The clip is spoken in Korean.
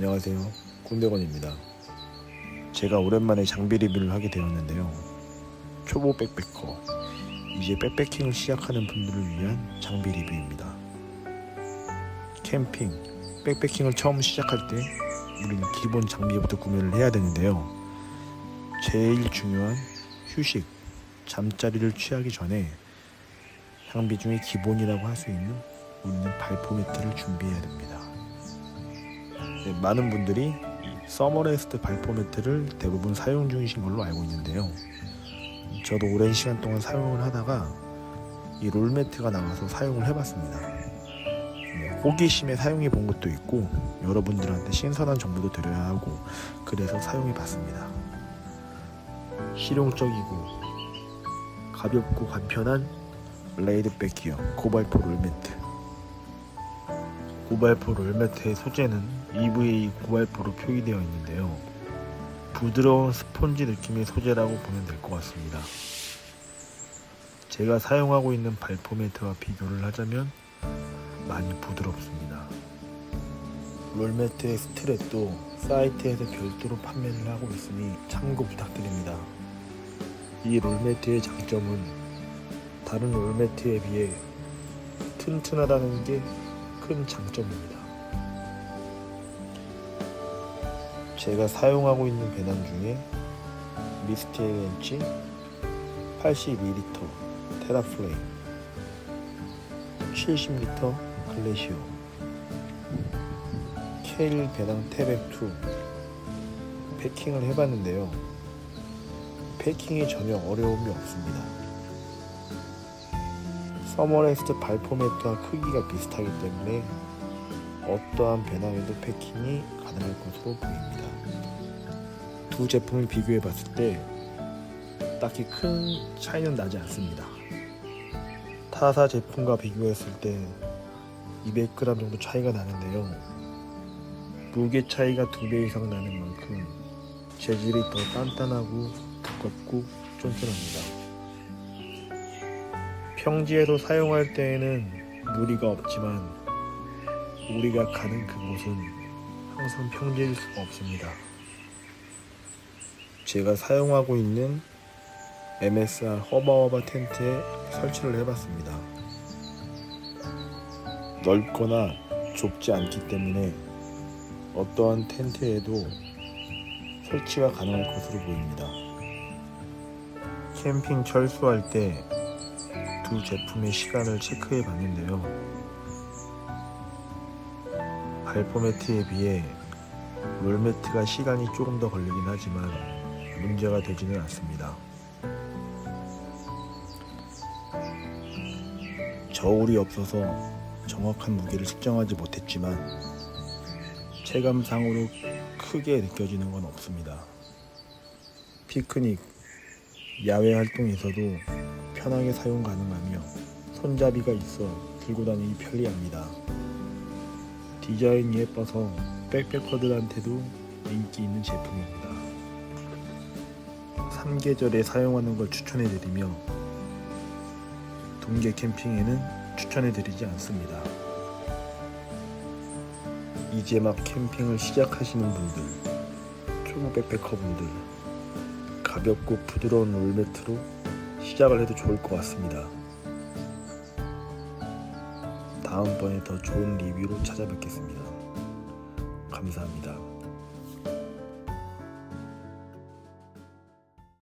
안녕하세요. 꼰대건입니다. 제가 오랜만에 장비 리뷰를 하게 되었는데요. 초보 백패커, 이제 백패킹을 시작하는 분들을 위한 장비 리뷰입니다. 캠핑, 백패킹을 처음 시작할 때 우리는 기본 장비부터 구매를 해야 되는데요. 제일 중요한 휴식, 잠자리를 취하기 전에 장비 중에 기본이라고 할 수 있는 우리는 발포 매트를 준비해야 됩니다. 네, 많은 분들이 이 서머레스트 발포 매트를 대부분 사용 중이신 걸로 알고 있는데요. 저도 오랜 시간 동안 사용을 하다가 이 롤매트가 나와서 사용을 해봤습니다. 네, 호기심에 사용해 본 것도 있고 여러분들한테 신선한 정보도 드려야 하고 그래서 사용해 봤습니다. 실용적이고 가볍고 간편한 레이드백 기어 고발포 롤매트 고발포 롤매트의 소재는 EVA 고발포로 표기되어 있는데요. 부드러운 스폰지 느낌의 소재라고 보면 될 것 같습니다. 제가 사용하고 있는 발포 매트와 비교를 하자면 많이 부드럽습니다. 롤매트의 스트랩도 사이트에서 별도로 판매를 하고 있으니 참고 부탁드립니다. 이 롤매트의 장점은 다른 롤매트에 비해 튼튼하다는 게 큰 장점입니다. 제가 사용하고 있는 배낭 중에 미스티 렌치 82리터 테라플레임 70리터 글래시오 케일 배낭 태백2 패킹을 해봤는데요 패킹이 전혀 어려움이 없습니다 서머레스트 발포 매트와 크기가 비슷하기 때문에 어떠한 배낭에도 패킹이 가능할 것으로 보입니다. 두 제품을 비교해 봤을 때 딱히 큰 차이는 나지 않습니다. 타사 제품과 비교했을 때 200g 정도 차이가 나는데요. 무게 차이가 두배 이상 나는 만큼 재질이 더 단단하고 두껍고 쫀쫀합니다. 평지에서 사용할 때에는 무리가 없지만 우리가 가는 그곳은 항상 평지일 수가 없습니다. 제가 사용하고 있는 MSR 허바허바 텐트에 설치를 해봤습니다. 넓거나 좁지 않기 때문에 어떠한 텐트에도 설치가 가능할 것으로 보입니다. 캠핑 철수할 때 두 제품의 시간을 체크해 봤는데요. 발포 매트에 비해 롤 매트가 시간이 조금 더 걸리긴 하지만 문제가 되지는 않습니다. 저울이 없어서 정확한 무게를 측정하지 못했지만 체감상으로 크게 느껴지는 건 없습니다. 피크닉, 야외 활동에서도 편하게 사용 가능하며 손잡이가 있어 들고 다니기 편리합니다. 디자인이 예뻐서 백패커들한테도 인기 있는 제품입니다. 3계절에 사용하는 걸 추천해드리며 동계 캠핑에는 추천해드리지 않습니다. 이제 막 캠핑을 시작하시는 분들, 초보 백패커 분들, 가볍고 부드러운 롤매트로 시작을 해도 좋을 것 같습니다. 다음번에 더 좋은 리뷰로 찾아뵙겠습니다. 감사합니다.